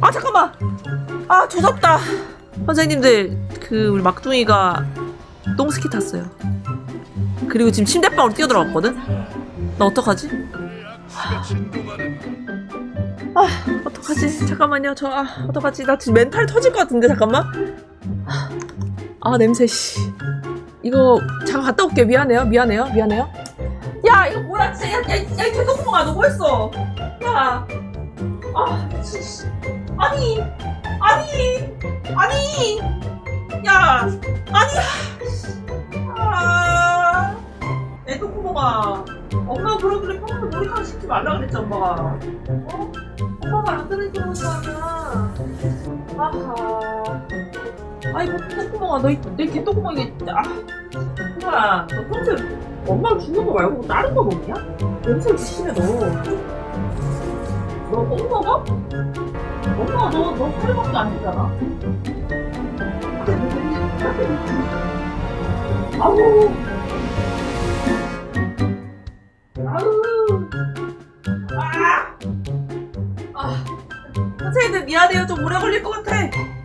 아 잠깐만. 아 조졌다. 선생님들 그 우리 막둥이가 똥스키 탔어요. 그리고 지금 침대방으로 뛰어들어갔거든? 나 어떡하지? 아 어떡하지? 잠깐만요. 저 아 어떡하지? 나 지금 멘탈 터질 것 같은데 잠깐만. 아 냄새 씨. 이거 잠깐 갔다 올게. 미안해요. 미안해요. 미안해요. 야 이거 뭐야? 진짜 야야야 이 개똥구멍아 너 뭐했어 야 아, 씨. 아니, 아니, 아니, 야, 아니, 아, 내 똥구멍아. 엄마가 그러길래 평소에 머리카락 씻지 말라 그랬지, 엄마가. 어? 엄마가 안 그래서 그런 거 아니야. 아하. 아이고, 똥구멍아, 너, 이- 내 개똥구멍이, 아. 엄마, 너 평소에 엄마가 주는 거 말고 다른 거 먹냐? 냄새 이렇게 심해, 너. 너똥 먹어? 엄마 너, 너 살밖에 안 되잖아. 아우. 아우. 아. 아. 선생님들 미안해요. 좀 오래 걸릴 것 같아.